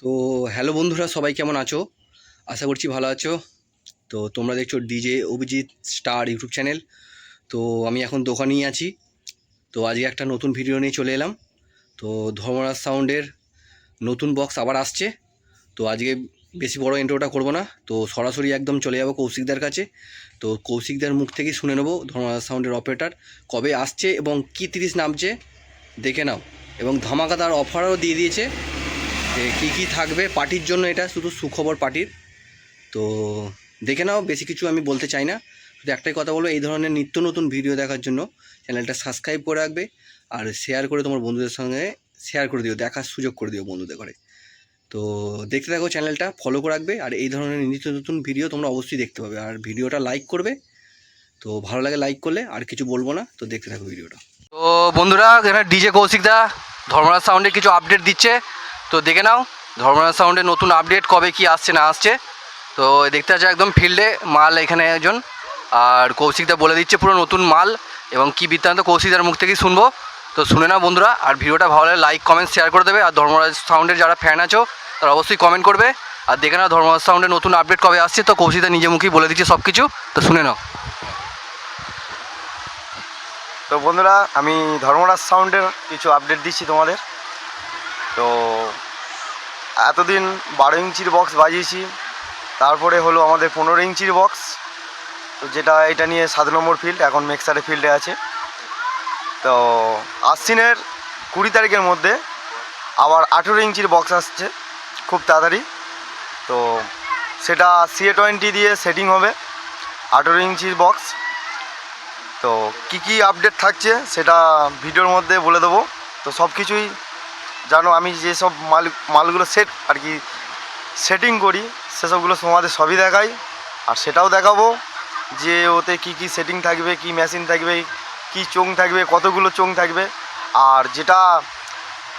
তো হ্যালো বন্ধুরা, সবাই কেমন আছো? আশা করছি ভালো আছো। তো তোমরা দেখছ DJ Abhijit Star YouTube channel. তো আমি এখন দোকানেই আছি। তো আজকে একটা নতুন ভিডিও নিয়ে চলে এলাম। তো ধর্মরাজ সাউন্ডের নতুন বক্স আবার আসছে। তো আজকে বেশি বড় ইন্ট্রোটা করব না। তো সরাসরি একদম চলে যাব কৌশিকদার কাছে। তো কৌশিকদার মুখ থেকেই শুনে নেব ধর্মরাজ সাউন্ডের অপারেটার কবে আসছে এবং কী তিরিশ নামছে, দেখে নাও। এবং ধামাকাদার অফারও দিয়ে দিয়েছে। যে কী কী থাকবে পার্টির জন্য এটা শুধু সুখবর পার্টির। তো দেখে নাও, বেশি কিছু আমি বলতে চাই না। শুধু একটাই কথা বলব, এই ধরনের নিত্য নতুন ভিডিও দেখার জন্য চ্যানেলটা সাবস্ক্রাইব করে রাখবে আর শেয়ার করে তোমার বন্ধুদের সঙ্গে শেয়ার করে দিও, দেখার সুযোগ করে দিও বন্ধুদের ঘরে। তো দেখতে থাকো চ্যানেলটা ফলো করে রাখবে আর এই ধরনের নিত্য নতুন ভিডিও তোমরা অবশ্যই দেখতে পাবে। আর ভিডিওটা লাইক করবে, তো ভালো লাগে লাইক করলে, আর কিছু বলব না, তো দেখতে থাকো ভিডিওটা। তো বন্ধুরা, এখানে ডিজে কৌশিকদা ধর্মরাজ সাউন্ডে কিছু আপডেট দিচ্ছে। তো দেখে নাও, ধর্মরাজ সাউন্ডে নতুন আপডেট কবে কি আসছে না আসছে। তো দেখতে পাচ্ছ একদম ফিল্ডে মাল এখানে একজন, আর কৌশিকদা বলে দিচ্ছে পুরো নতুন মাল, এবং কি বৃত্তান্ত কৌশিকদার মুখ থেকেই শুনব। তো শুনে নাও বন্ধুরা, আর ভিডিওটা ভালো লাগলে লাইক কমেন্ট শেয়ার করে দেবে, আর ধর্মরাজ সাউন্ডের যারা ফ্যান আছো, তারা অবশ্যই কমেন্ট করবে। আর দেখে নাও ধর্মরাজ সাউন্ডের নতুন আপডেট কবে আসছে, তো কৌশিকদা নিজে মুখেই বলে দিচ্ছে সব কিছু তো শুনে নাও। তো বন্ধুরা, আমি ধর্মরাজ সাউন্ডের কিছু আপডেট দিচ্ছি তোমাদের। তো এতদিন বারো ইঞ্চির বক্স বাজিয়েছি, তারপরে হলো আমাদের পনেরো ইঞ্চির বক্স তো যেটা এটা নিয়ে সাত নম্বর ফিল্ড এখন মেক্সারে ফিল্ডে আছে। তো আশ্বিনের কুড়ি তারিখের মধ্যে আবার আঠেরো ইঞ্চির বক্স আসছে, খুব তাড়াতাড়ি। তো সেটা সিএ টোয়েন্টি দিয়ে সেটিং হবে, আঠেরো ইঞ্চির বক্স তো কি কি আপডেট থাকছে সেটা ভিডিওর মধ্যে বলে দেবো। তো সব কিছুই জানো, আমি যেসব মাল, মালগুলো সেট আর কি সেটিং করি, সেসবগুলো তোমাদের সবই দেখাই। আর সেটাও দেখাবো যে ওতে কি কি সেটিং থাকবে, কি মেশিন থাকবে, কি চোং থাকবে, কতগুলো চোং থাকবে। আর যেটা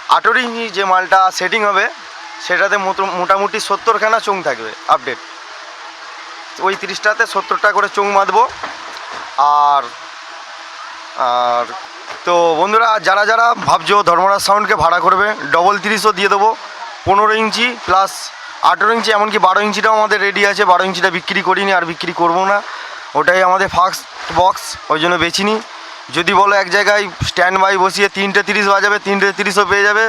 আঠেরো ইঞ্চি যে মালটা সেটিং হবে, সেটাতে মোটো- মোটামুটি সত্তরখানা চোং থাকবে আপডেট ওই তিরিশটাতে সত্তরটা করে চোং বাঁধবো। আর আর তো বন্ধুরা, যারা যারা ভাবছ ধর্মরাজ সাউন্ডকে ভাড়া করবে ডবল তিরিশও দিয়ে দেবো। পনেরো ইঞ্চি প্লাস আঠেরো ইঞ্চি, এমনকি বারো ইঞ্চিটাও আমাদের রেডি আছে। বারো ইঞ্চিটা বিক্রি করিনি, আর বিক্রি করব না। ওটাই আমাদের ফার্স্ট বক্স ওই জন্য বেচিনি যদি বলো এক জায়গায় স্ট্যান্ড বাই বসিয়ে তিনটে তিরিশ বাজাবে, তিনটে তিরিশও পেয়ে যাবে।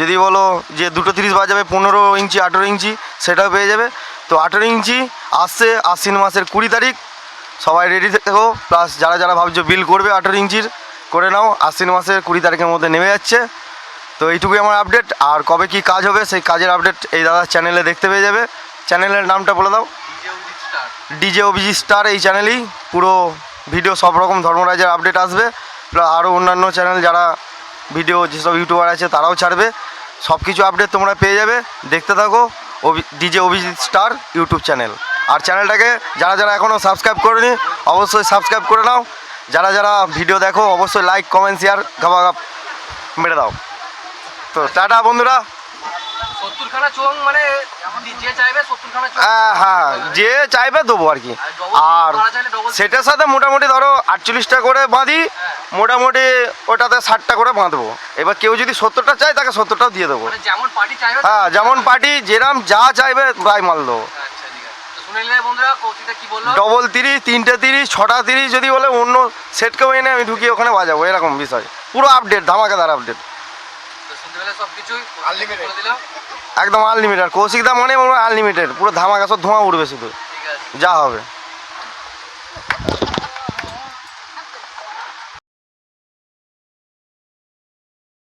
যদি বলো যে দুটো তিরিশ বাজাবে, পনেরো ইঞ্চি, আঠেরো ইঞ্চি, সেটাও পেয়ে যাবে। তো আঠেরো ইঞ্চি আসছে আশ্বিন মাসের কুড়ি তারিখ। সবাই রেডি থেকো। প্লাস যারা যারা ভাবছ বিল করবে আঠেরো ইঞ্চির করে নাও, আশ্বিন মাসের কুড়ি তারিখের মধ্যে নেমে যাচ্ছে। তো এইটুকুই আমার আপডেট আর কবে কি কাজ হবে, সেই কাজের আপডেট এই দাদার চ্যানেলে দেখতে পেয়ে যাবে। চ্যানেলের নামটা বলে দাও। DJ Abhijit Star. এই চ্যানেলেই পুরো ভিডিও সব রকম ধর্মরাজের আপডেট আসবে। প্লাস আরও অন্যান্য চ্যানেল যারা ভিডিও যেসব ইউটিউবার আছে, তারাও ছাড়বে। সব কিছু আপডেট তোমরা পেয়ে যাবে। দেখতে থাকো DJ Abhijit Star YouTube channel আর চ্যানেলটাকে যারা যারা এখনও সাবস্ক্রাইব করেনি, অবশ্যই সাবস্ক্রাইব করে নাও। যারা যারা ভিডিও দেখো অবশ্যই লাইক কমেন্ট শেয়ার গাবা গাপ মেরে দাও। তো টাটা বন্ধুরা। মানে যে চাইবে হ্যাঁ হ্যাঁ যে চাইবে দেবো আর কি। আর সেটার সাথে মোটামুটি ধরো আটচল্লিশটা করে বাঁধি মোটামুটি ওটাতে ষাটটা করে বাঁধবো। এবার কেউ যদি সত্তরটা চায় তাকে সত্তরটাও দিয়ে দেবো। মানে যেমন পার্টি চাইবে হ্যাঁ যেমন পার্টি যেরাম যা চাইবে তাই মাল দেবো। ডবল তিরিশ তিনটে তিরিশ ছটা তিরিশ যদি বলে অন্য সেটকেও এনে আমি ঢুকিয়ে ওখানে বাজাবো এরকম বিষয়। পুরো আপডেট ধামাকাদার আপডেট একদম আনলিমিটেড কৌশিক দা মানে আনলিমিটেড পুরো ধামাকা সব ধোঁয়া উঠবে শুধু। যা হবে।